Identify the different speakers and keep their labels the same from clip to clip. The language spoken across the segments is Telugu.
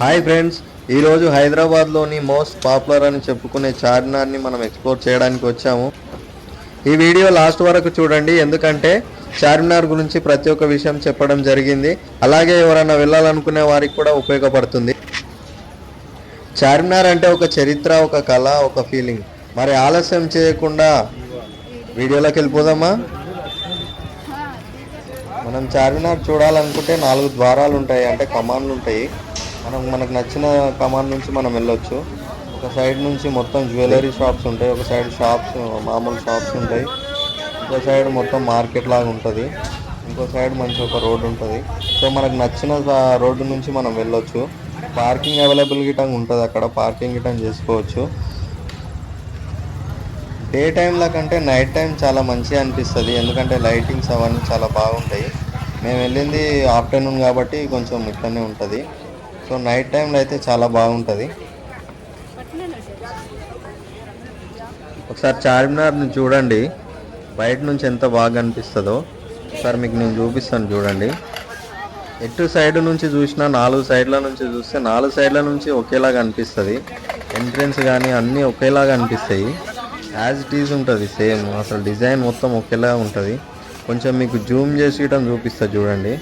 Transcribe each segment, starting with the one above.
Speaker 1: హాయ్ ఫ్రెండ్స్ ఈరోజు హైదరాబాద్లోని మోస్ట్ పాపులర్ అని చెప్పుకునే చార్మినార్ని మనం ఎక్స్ప్లోర్ చేయడానికి వచ్చాము. ఈ వీడియో లాస్ట్ వరకు చూడండి ఎందుకంటే చార్మినార్ గురించి ప్రతి ఒక్క విషయం చెప్పడం జరిగింది. అలాగే ఎవరైనా వెళ్ళాలనుకునే వారికి కూడా ఉపయోగపడుతుంది. చార్మినార్ అంటే ఒక చరిత్ర ఒక కళ ఒక ఫీలింగ్ మరి ఆలస్యం చేయకుండా వీడియోలోకి వెళ్ళిపోదామా? మనం చార్మినార్ చూడాలనుకుంటే నాలుగు ద్వారాలు ఉంటాయి అంటే కమాన్లు ఉంటాయి మనం మనకు నచ్చిన కమాన్ నుంచి మనం వెళ్ళొచ్చు. ఒక సైడ్ నుంచి మొత్తం జ్యువెలరీ షాప్స్ ఉంటాయి ఒక సైడ్ షాప్స్ మామూలు షాప్స్ ఉంటాయి. ఇంకో సైడ్ మొత్తం మార్కెట్ లాగా ఉంటుంది ఇంకో సైడ్ మంచి ఒక రోడ్డు ఉంటుంది. సో మనకు నచ్చిన రోడ్డు నుంచి మనం వెళ్ళొచ్చు. పార్కింగ్ అవైలబుల్ గిటంగా ఉంటుంది అక్కడ పార్కింగ్ గిటంగా చేసుకోవచ్చు. డే టైంలో కంటే నైట్ టైం చాలా మంచిగా అనిపిస్తుంది. ఎందుకంటే లైటింగ్స్ అవన్నీ చాలా బాగుంటాయి. మేము వెళ్ళింది ఆఫ్టర్నూన్ కాబట్టి కొంచెం ఇట్లనే ఉంటుంది. సో నైట్ టైంలో అయితే చాలా బాగుంటుంది. ఒకసారి చార్మినార్ని చూడండి. బయట నుంచి ఎంత బాగా అనిపిస్తుందో. ఒకసారి మీకు నేను చూపిస్తాను చూడండి. ఎటు సైడ్ నుంచి చూసినా నాలుగు సైడ్ల నుంచి చూస్తే నాలుగు సైడ్ల నుంచి ఒకేలాగా అనిపిస్తుంది. ఎంట్రెన్స్ కానీ అన్నీ ఒకేలాగా అనిపిస్తాయి. యాజ్ ఇట్ ఈజ్ ఉంటుంది సేమ్ అసలు డిజైన్ మొత్తం ఒకేలా ఉంటుంది. కొంచెం మీకు జూమ్ చేసి చూపిస్తా చూడండి.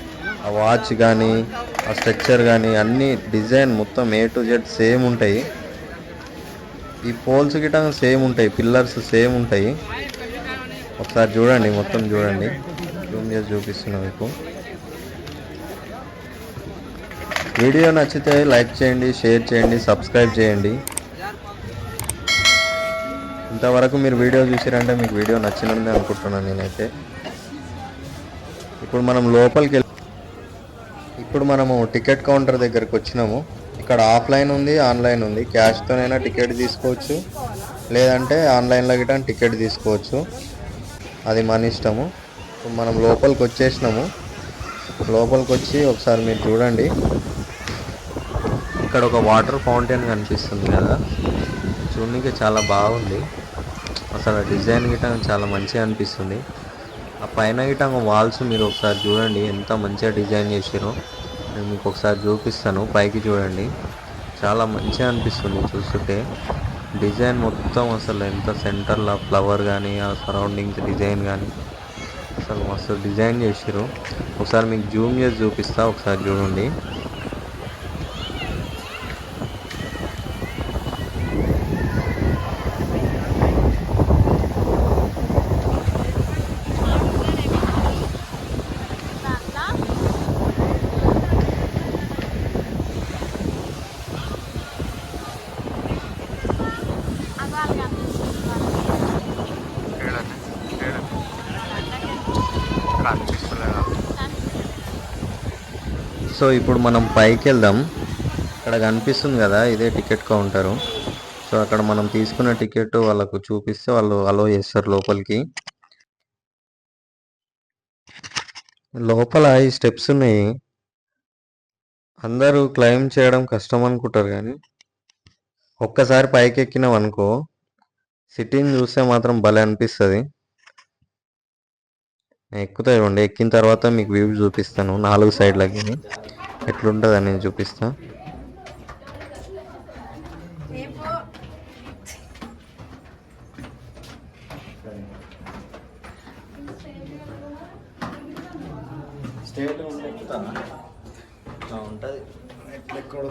Speaker 1: ఆ వాచ్ కానీ ఆ స్ట్రక్చర్ కానీ అన్ని డిజైన్ మొత్తం ఏ టు జెడ్ సేమ్ ఉంటాయి. ఈ పోల్స్ గిట సేమ్ ఉంటాయి పిల్లర్స్ సేమ్ ఉంటాయి. ఒకసారి చూడండి మొత్తం చూడండి. జూమ్ చేసి చూపిస్తున్నా మీకు. వీడియో నచ్చితే లైక్ చేయండి షేర్ చేయండి సబ్స్క్రైబ్ చేయండి. ఇంతవరకు మీరు వీడియో చూసారంటే మీకు వీడియో నచ్చిందని అనుకుంటున్నాను నేనైతే. ఇప్పుడు మనం లోపలికి వెళ్ళి ఇప్పుడు మనము టికెట్ కౌంటర్ దగ్గరకు వచ్చినాము. ఇక్కడ ఆఫ్లైన్ ఉంది ఆన్లైన్ ఉంది. క్యాష్తోనైనా టికెట్ తీసుకోవచ్చు. లేదంటే ఆన్లైన్లో గిట్ట టికెట్ తీసుకోవచ్చు. అది మన ఇష్టము. మనం లోపలికి వచ్చేసినాము. లోపలికి వచ్చి ఒకసారి మీరు చూడండి. ఇక్కడ ఒక వాటర్ ఫౌంటైన్ కనిపిస్తుంది కదా. చూడడానికి చాలా బాగుంది. అసలు డిజైన్ గిట్ట చాలా మంచిగా అనిపిస్తుంది. ఆ పైన గిట్ట వాల్స్ మీరు ఒకసారి చూడండి ఎంత మంచిగా డిజైన్ చేసారో నేను మీకు ఒకసారి చూపిస్తాను పైకి చూడండి. చాలా మంచిగా అనిపిస్తుంది చూస్తుంటే. డిజైన్ మొత్తం అసలు ఎంత సెంటర్లో ఫ్లవర్ కానీ ఆ సరౌండింగ్స్ డిజైన్ కానీ అసలు మస్తు డిజైన్ చేసారు ఒకసారి మీకు జూమ్ చేసి చూపిస్తా ఒకసారి చూడండి. సో ఇప్పుడు మనం పైకి వెళ్దాం ఇక్కడ కనిపిస్తుంది కదా ఇదే టికెట్ కౌంటరు. సో అక్కడ మనం తీసుకున్న టికెట్ వాళ్ళకు చూపిస్తే వాళ్ళు అలో చేస్తారు లోపలికి. లోపల ఈ స్టెప్స్ ఉన్నాయి అందరూ క్లైమ్ చేయడం కష్టం అనుకుంటారు కానీ ఒక్కసారి పైకి ఎక్కినాం అనుకో సిటీని చూస్తే మాత్రం భలే అనిపిస్తుంది. నేను ఎక్కుతా చూడండి ఎక్కిన తర్వాత మీకు వ్యూ చూపిస్తాను. నాలుగు సైడ్లకి ఎట్లుంటుంది నేను చూపిస్తా. ఉంటుంది. ఎట్లెక్కడు.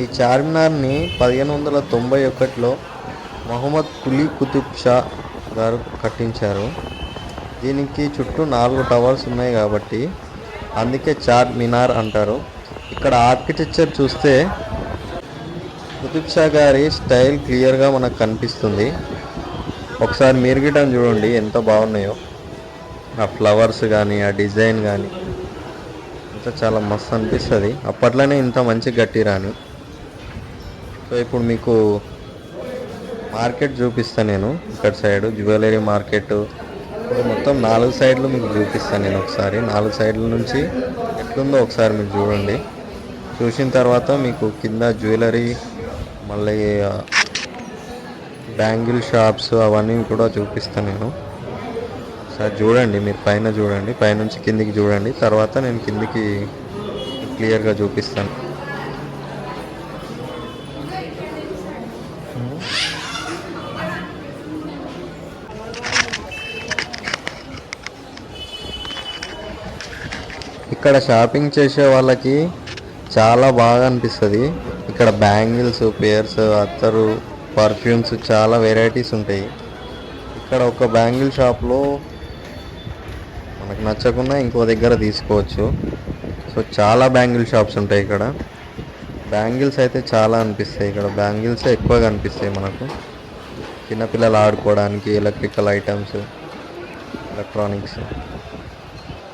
Speaker 1: ఈ చార్మినార్ని పదిహేను వందల తొంభై ఒకటిలో మహమ్మద్ కులీ కుతుబ్ షా గారు కట్టించారు. దీనికి చుట్టూ నాలుగు టవర్స్ ఉన్నాయి కాబట్టి అందుకే చార్ మినార్ అంటారు. ఇక్కడ ఆర్కిటెక్చర్ చూస్తే కుతుబ్ షా గారి స్టైల్ క్లియర్గా మనకు కనిపిస్తుంది. ఒకసారి మీరు చూడండి ఎంత బాగున్నాయో. ఆ ఫ్లవర్స్ కానీ ఆ డిజైన్ కానీ అంతా చాలా మస్తు అనిపిస్తుంది. అప్పట్లోనే ఇంత మంచి గట్టిరాని. సో ఇప్పుడు మీకు మార్కెట్ చూపిస్తాను నేను ఇక్కడ సైడ్ జ్యువెలరీ మార్కెట్. ఇప్పుడు మొత్తం నాలుగు సైడ్లు మీకు చూపిస్తాను నేను ఒకసారి. నాలుగు సైడ్ల నుంచి ఎట్లుందో ఒకసారి మీరు చూడండి. చూసిన తర్వాత మీకు కింద జ్యువెలరీ మళ్ళీ బ్యాంగిల్ షాప్స్ అవన్నీ కూడా చూపిస్తాను నేను. ఒకసారి చూడండి మీరు పైన చూడండి పైనుంచి కిందికి చూడండి. తర్వాత నేను కిందికి క్లియర్గా చూపిస్తాను. ఇక్కడ షాపింగ్ చేసే వాళ్ళకి చాలా బాగా అనిపిస్తుంది. ఇక్కడ బ్యాంగిల్స్ పేర్స్ అత్తరు పర్ఫ్యూమ్స్ చాలా వెరైటీస్ ఉంటాయి. ఇక్కడ ఒక బ్యాంగిల్ షాప్లో మనకు నచ్చకుండా ఇంకో దగ్గర తీసుకోవచ్చు. సో చాలా బ్యాంగిల్ షాప్స్ ఉంటాయి ఇక్కడ. బ్యాంగిల్స్ అయితే చాలా అనిపిస్తాయి. ఇక్కడ బ్యాంగిల్స్ ఎక్కువగా అనిపిస్తాయి మనకు. చిన్నపిల్లలు ఆడుకోవడానికి ఎలక్ట్రికల్ ఐటమ్స్ ఎలక్ట్రానిక్స్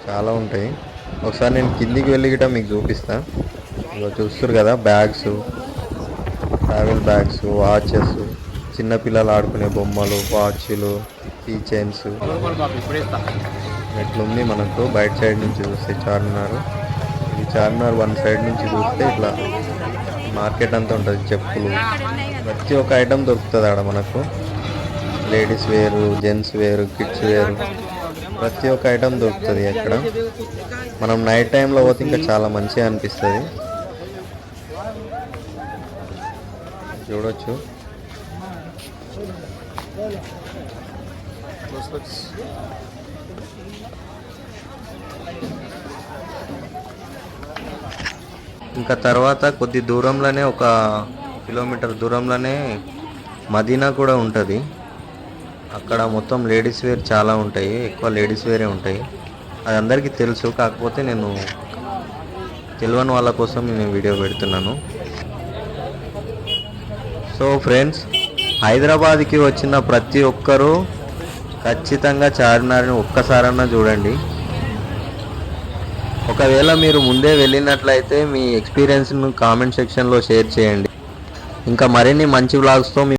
Speaker 1: చాలా ఉంటాయి. ఒకసారి నేను కిందికి వెళ్ళి గిట్ట మీకు చూపిస్తా. ఇలా చూస్తారు కదా బ్యాగ్స్ ట్రావెల్ బ్యాగ్స్ వాచెస్ చిన్నపిల్లలు ఆడుకునే బొమ్మలు వాచ్లు కీ చైన్స్ ఎట్లుంది మనకు బయట సైడ్ నుంచి చూస్తే చార్మినార్. ఇది చార్మినార్ వన్ సైడ్ నుంచి చూస్తే ఇట్లా మార్కెట్ అంతా ఉంటుంది చెప్పులు. ప్రతి ఒక్క ఐటమ్ దొరుకుతుంది ఆడ మనకు. లేడీస్ వేరు జెంట్స్ వేరు కిడ్స్ వేరు ప్రతి ఒక్క ఐటమ్ దొరుకుతుంది అక్కడ మనం నైట్ టైంలో పోతే ఇంకా చాలా మంచిగా అనిపిస్తుంది. చూడొచ్చు. ఇంకా తర్వాత కొద్ది దూరంలోనే ఒక కిలోమీటర్ దూరంలోనే మదీనా కూడా ఉంటుంది. అక్కడ మొత్తం లేడీస్ వేర్ చాలా ఉంటాయి ఎక్కువ లేడీస్ వేరే ఉంటాయి. అది అందరికీ తెలుసు కాకపోతే నేను తెలియని వాళ్ళ కోసం నేను వీడియో పెడుతున్నాను. సో ఫ్రెండ్స్ హైదరాబాద్కి వచ్చిన ప్రతి ఒక్కరూ ఖచ్చితంగా చార్మినార్ని ఒక్కసారన్నా చూడండి. ఒకవేళ మీరు ముందే వెళ్ళినట్లయితే మీ ఎక్స్పీరియన్స్ను కామెంట్ సెక్షన్లో షేర్ చేయండి. ఇంకా మరిన్ని మంచి వ్లాగ్స్తో మీ